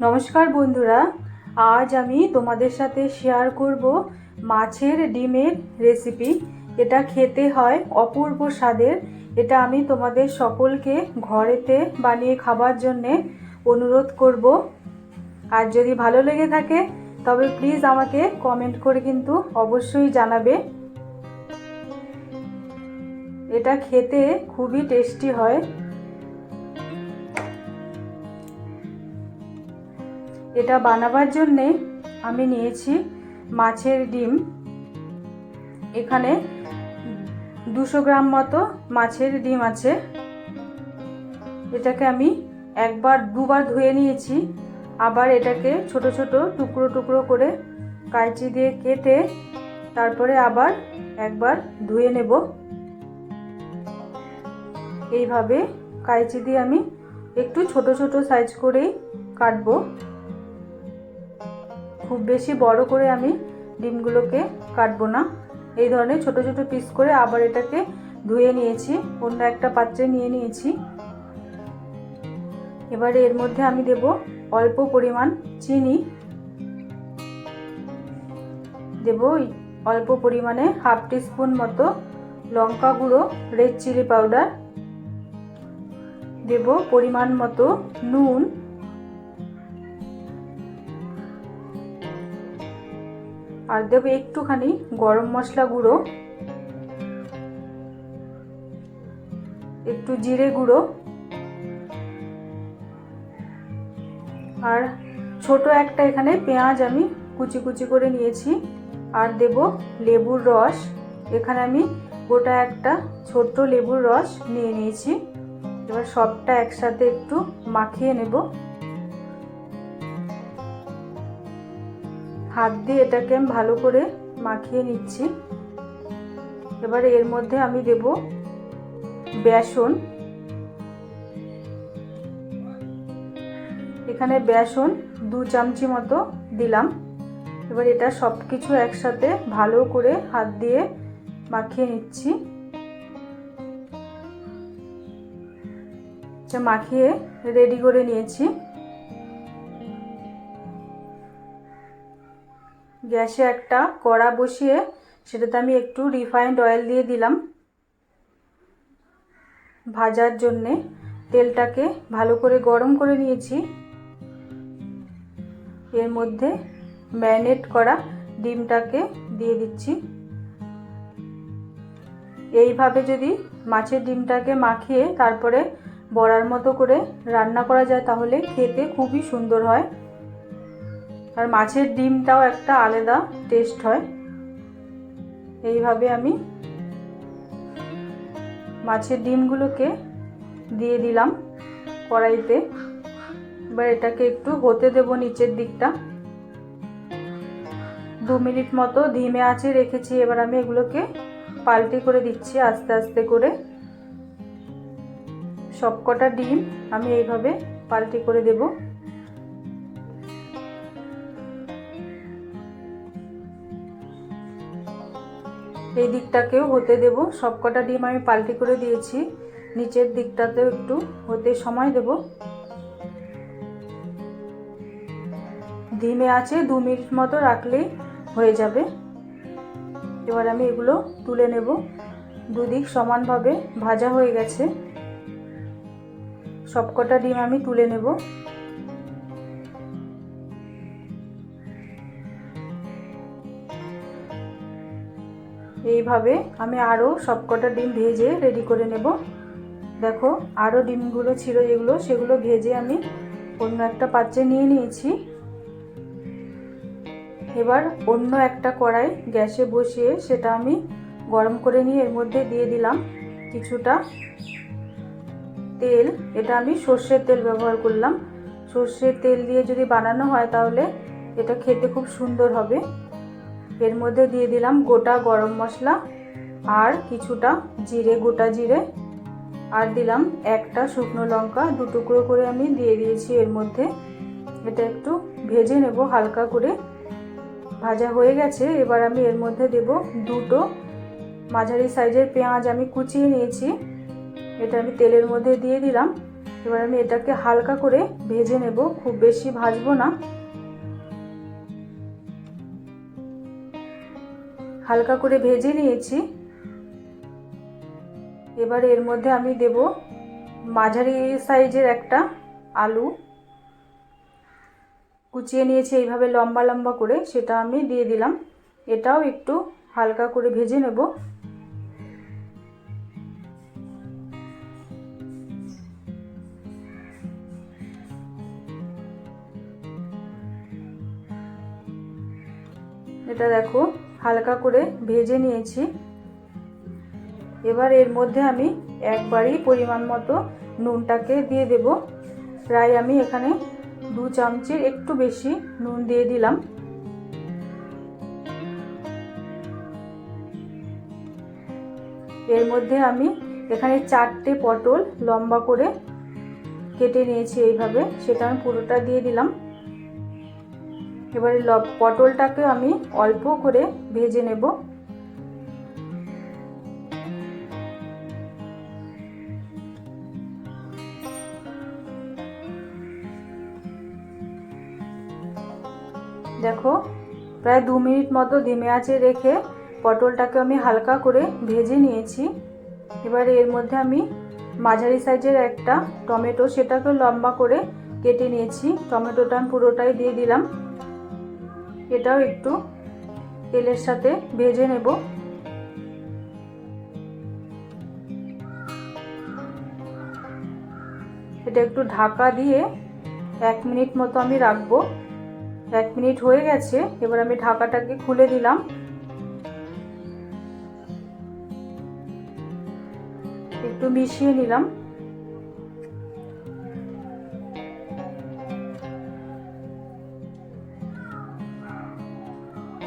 নমস্কার বন্ধুরা, আজ আমি তোমাদের সাথে শেয়ার করব মাছের ডিমের রেসিপি এটা খেতে হয় অপূর্ব স্বাদের। এটা আমি তোমাদের সকলকে ঘরেতে বানিয়ে খাবার জন্যে অনুরোধ করব। আর যদি ভালো লেগে থাকে, তবে প্লিজ আমাকে কমেন্ট করে কিন্তু অবশ্যই জানাবে। এটা খেতে খুবই টেস্টি হয়। এটা বানাবার জন্যে আমি নিয়েছি মাছের ডিম। এখানে দুশো গ্রাম মতো মাছের ডিম আছে। এটাকে আমি একবার দুবার ধুয়ে নিয়েছি। আবার এটাকে ছোট ছোট টুকরো টুকরো করে কাঁচি দিয়ে কেটে তারপরে আবার একবার ধুয়ে নেব। এইভাবে কাঁচি দিয়ে আমি একটু ছোট ছোট সাইজ করেই কাটবো। খুব বেশি বড় করে আমি ডিমগুলোকে কাটবো না। এই ধরনের ছোট ছোট পিস করে আবার এটাকে ধুয়ে নিয়েছি, অন্য একটা পাত্রে নিয়ে নিয়েছি। এবারে এর মধ্যে আমি দেব অল্প পরিমাণ চিনি। দেব অল্প পরিমাণে হাফ টিস্পুন মতো লঙ্কা গুঁড়ো, রেড চিলি পাউডার। দেব পরিমাণ মতো নুন। আর দেবো একটুখানি গরম মশলা গুঁড়ো, একটু জিরে গুঁড়ো আর ছোট একটা এখানে পেঁয়াজ আমি কুচি কুচি করে নিয়েছি। আর দেব লেবুর রস, এখানে আমি গোটা একটা ছোট্ট লেবুর রস নিয়ে নিয়েছি। এবার সবটা একসাথে একটু মাখিয়ে নেব। হাত দিয়ে এটাকে আমি ভালো করে মাখিয়ে নিচ্ছি। এবার এর মধ্যে আমি দেব বেসন। এখানে বেসন দু চামচি মতো দিলাম। এবার এটা সব কিছু একসাথে ভালো করে হাত দিয়ে মাখিয়ে নিচ্ছি। মাখিয়ে রেডি করে নিয়েছি। গ্যাসে একটা কড়া বসিয়ে সেটাতে আমি একটু রিফাইন্ড অয়েল দিয়ে দিলাম। ভাজার জন্যে তেলটাকে ভালো করে গরম করে নিয়েছি। এর মধ্যে ম্যারিনেট করা ডিমটাকে দিয়ে দিচ্ছি। এইভাবে যদি মাছের ডিমটাকে মাখিয়ে তারপরে বড়ার মতো করে রান্না করা যায় তাহলে খেতে খুবই সুন্দর হয়। আর মাছের ডিমটাও একটা আলাদা টেস্ট হয়। এইভাবে আমি মাছের ডিমগুলোকে দিয়ে দিলাম কড়াইতে। এবার এটাকে একটু হতে দেব নিচের দিকটা। দু মিনিট মতো ধিমে আছে রেখেছি, এবার আমি এগুলোকে পাল্টি করে দিচ্ছি আস্তে আস্তে করে। সবকটা ডিম আমি এইভাবে পাল্টি করে দেবো। এই দিকটাকেও হতে দেব। সবকটা ডিম আমি পাল্টি করে দিয়েছি। নিচের দিকটাতেও একটু হতে সময় দেব। ডিমে আছে দু মিনিট মতো রাখলেই হয়ে যাবে। এবার আমি এগুলো তুলে নেব। দুদিক সমানভাবে ভাজা হয়ে গেছে। সবকটা ডিম আমি তুলে নেব। এইভাবে আমি আরও সবকটা ডিম ভেজে রেডি করে নেব। দেখো আরও ডিমগুলো ছিল যেগুলো সেগুলো ভেজে আমি অন্য একটা পাত্রে নিয়ে নিয়েছি। এবার অন্য একটা কড়াই গ্যাসে বসিয়ে সেটা আমি গরম করে নিয়ে এর মধ্যে দিয়ে দিলাম কিছুটা তেল। এটা আমি সর্ষের তেল ব্যবহার করলাম। সর্ষের তেল দিয়ে যদি বানানো হয় তাহলে এটা খেতে খুব সুন্দর হবে। এর মধ্যে দিয়ে দিলাম গোটা গরম মশলা আর কিছুটা জিরে, গোটা জিরে। আর দিলাম একটা শুকনো লঙ্কা, দু টুকরো করে আমি দিয়ে দিয়েছি এর মধ্যে। এটা একটু ভেজে নেব, হালকা করে। ভাজা হয়ে গেছে, এবার আমি এর মধ্যে দেব দুটো মাঝারি সাইজের পেঁয়াজ আমি কুচিয়ে নিয়েছি। এটা আমি তেলের মধ্যে দিয়ে দিলাম। এবার আমি এটাকে হালকা করে ভেজে নেব, খুব বেশি ভাজবো না। হালকা করে ভেজে নিয়েছি। এবার এর মধ্যে আমি দেব মাঝারি সাইজের একটা আলু। কুচিয়ে নিয়েছি এইভাবে লম্বা লম্বা করে, সেটা আমি দিয়ে দিলাম। এটাও একটু হালকা করে ভেজে নেব। এটা দেখো, হালকা করে ভেজে নিয়েছি। এবার এর মধ্যে আমি একবারই পরিমাণ মতো নুনটাকে দিয়ে দেব। প্রায় আমি এখানে দু চামচের একটু বেশি নুন দিয়ে দিলাম। এর মধ্যে আমি এখানে চারটে পটল লম্বা করে কেটে নিয়েছি এইভাবে, সেটা আমি পুরোটা দিয়ে দিলাম। এবারে পটলটাকে আমি অল্প করে ভেজে নেব। দেখো, প্রায় দু মিনিট মতো ধিমে আঁচে রেখে পটলটাকে আমি হালকা করে ভেজে নিয়েছি। এবারে এর মধ্যে আমি মাঝারি সাইজের একটা টমেটো, সেটাকে লম্বা করে কেটে নিয়েছি। টমেটোটা আমি পুরোটাই দিয়ে দিলাম। এটাও একটু তেলের সাথে ভেজে নেব। এটা একটু ঢাকা দিয়ে এক মিনিট মতো আমি রাখব। এক মিনিট হয়ে গেছে, এবার আমি ঢাকাটাকে খুলে দিলাম। একটু মিশিয়ে নিলাম।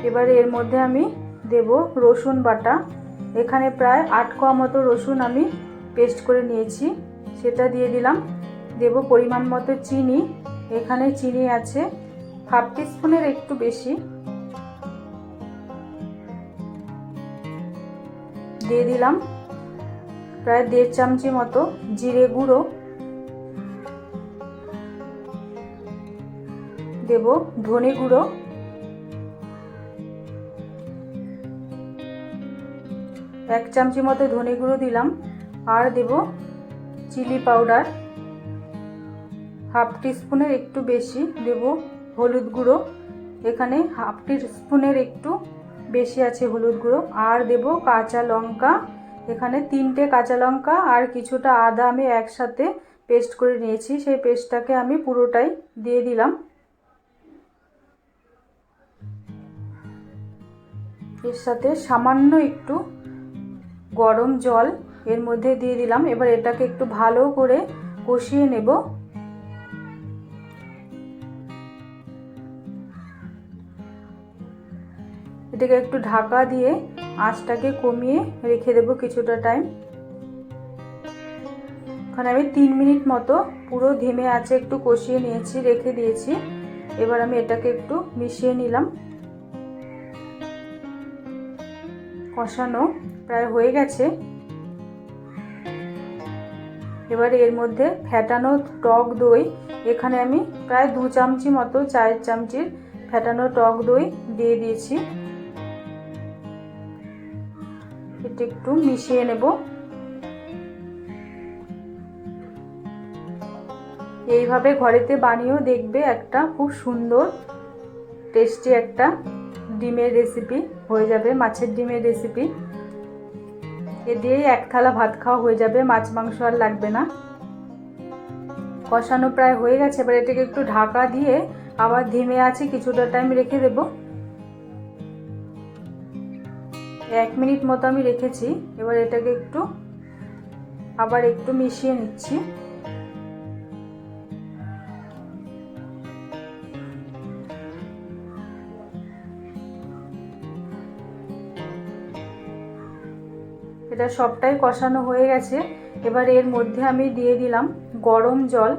এবারে এর মধ্যে আমি দেব রসুন বাটা। এখানে প্রায় আট কোয়া মতো রসুন আমি পেস্ট করে নিয়েছি। সেটা দিয়ে দিলাম। দেব পরিমাণ মতো চিনি। এখানে চিনি আছে হাফ টিস্পুনের একটু বেশি। দিয়ে দিলাম প্রায় দেড় চামচি মতো জিরে গুঁড়ো। দেব ধনে গুঁড়ো। এক চামচি মতো ধনে গুঁড়ো দিলাম। আর দেব চিলি পাউডার। হাফ টিস্পুনের একটু বেশি দেব হলুদ গুঁড়ো। এখানে হাফ টিস্পুনের একটু বেশি আছে হলুদ গুঁড়ো। আর দেব কাঁচা লঙ্কা। এখানে তিনটে কাঁচা লঙ্কা আর কিছুটা আদা আমি একসাথে পেস্ট করে নিয়েছি। সেই পেস্টটাকে আমি পুরোটাই দিয়ে দিলাম। এর সাথে সামান্য একটু গরম জল এর মধ্যে দিয়ে দিলাম। এবার এটাকে একটু ভালো করে কষিয়ে নেব। এটাকে একটু ঢাকা দিয়ে আঁচটাকে কমিয়ে রেখে দেবো কিছুটা টাইম ওখানে আমি তিন মিনিট মতো পুরো ধিমে আছে, একটু কষিয়ে নিয়েছি, রেখে দিয়েছি। এবার আমি এটাকে একটু মিশিয়ে নিলাম। কষানো প্রায় হয়ে গেছে। এবার এর মধ্যে ফ্যাটানো টক দই, এখানে আমি প্রায় দু চামচি মতো চায়ের চামচির ফ্যাটানো টক দই দিয়ে দিয়েছি। এটা একটু মিশিয়ে নেব। এইভাবে ঘরেতে বানিয়েও দেখবে একটা খুব সুন্দর টেস্টি একটা ডিমের রেসিপি হয়ে যাবে, মাছের ডিমের রেসিপি এ দিয়েই এক থালা ভাত খাওয়া হয়ে যাবে, মাছ, মাংস আর লাগবে না। কষানো প্রায় হয়ে গেছে, এবার এটাকে একটু ঢাকা দিয়ে আবার ধিমে আছে, কিছুটা টাইম রেখে দেব। এক মিনিট মতো আমি রেখেছি, এবার এটাকে একটু আবার একটু মিশিয়ে নিচ্ছি। এটা সবটাই কষানো হয়ে গেছে। এবার এর মধ্যে আমি দিয়ে দিলাম গরম জল।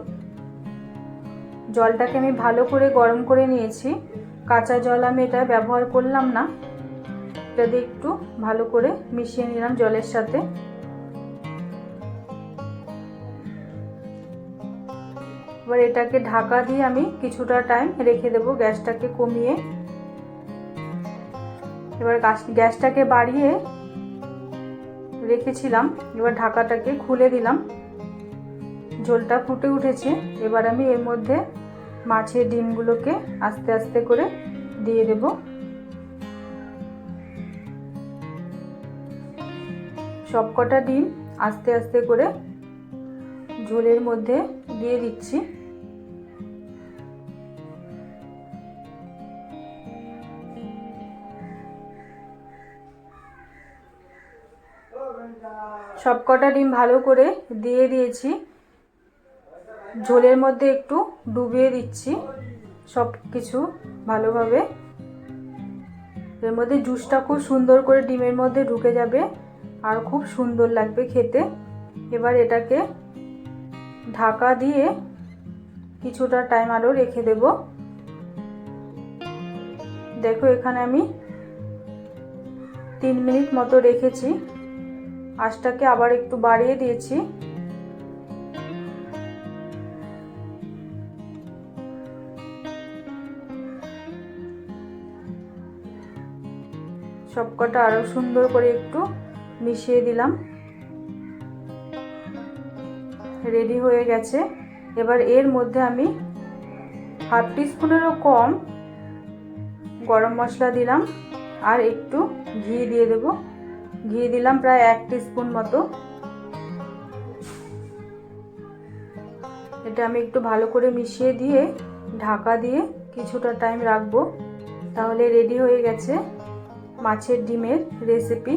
জলটাকে আমি ভালো করে গরম করে নিয়েছি। কাঁচা জল আমি এটা ব্যবহার করলাম না। এটা দিয়ে একটু ভালো করে মিশিয়ে নিলাম জলের সাথে। এবার এটাকে ঢাকা দিয়ে আমি কিছুটা টাইম রেখে দেবো গ্যাসটাকে কমিয়ে। এবার গ্যাসটাকে বাড়িয়ে রেখেছিলাম, এবার ঢাকাটাকে খুলে দিলাম। ঝোলটা ফুটে উঠেছে, এবার আমি এর মধ্যে মাছের ডিমগুলোকে আস্তে আস্তে করে দিয়ে দেব। সবকটা ডিম আস্তে আস্তে করে ঝোলের মধ্যে দিয়ে দিচ্ছি। সবকটা ডিম ভালো করে দিয়ে দিয়েছি। ঝোলের মধ্যে একটু ডুবিয়ে দিচ্ছি সব কিছু ভালোভাবে। এর মধ্যে জুসটা খুব সুন্দর করে ডিমের মধ্যে ঢুকে যাবে আর খুব সুন্দর লাগবে খেতে। এবার এটাকে ঢাকা দিয়ে কিছুটা টাইম আরও রেখে দেব। দেখো এখানে আমি তিন মিনিট মতো রেখেছি। আঁচটাকে আবার একটু বাড়িয়ে দিয়েছি। সবকটা আরও সুন্দর করে একটু মিশিয়ে দিলাম। রেডি হয়ে গেছে। এবার এর মধ্যে আমি হাফ টিস্পুনেরও কম গরম মশলা দিলাম। আর একটু ঘি দিয়ে দেব। ঘি দিলাম প্রায় এক স্পুন মতো। এটা আমি একটু ভালো করে মিশিয়ে দিয়ে, ঢাকা দিয়ে কিছুটা টাইম রাখব। তাহলে রেডি হয়ে গেছে মাছের ডিমের রেসিপি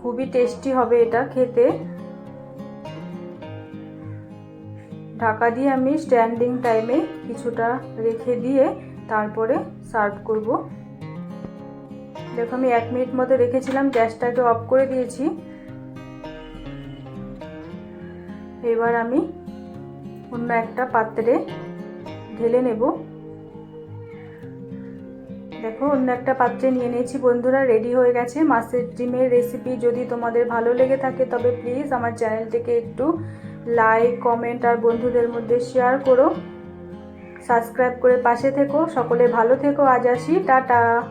খুবই টেস্টি হবে এটা খেতে। ঢাকা দিয়ে আমি স্ট্যান্ডিং টাইমে কিছুটা রেখে দিয়ে তারপরে সার্ভ করব। দেখো, আমি এক মিনিট মতো রেখেছিলাম, গ্যাসটাকে অফ করে দিয়েছি। এবার আমি অন্য একটা পাত্রে ঢেলে নেব। দেখো, অন্য একটা পাত্রে নিয়ে নিয়েছি, বন্ধুরা, রেডি হয়ে গেছে। মাছের ডিমের রেসিপি যদি তোমাদের ভালো লেগে থাকে, তবে প্লিজ আমার চ্যানেলটিকে একটু লাইক কমেন্ট আর বন্ধুদের মধ্যে শেয়ার করো। সাবস্ক্রাইব করে পাশে থেকো। সকলে ভালো থেকো। আজ আসি। টাটা।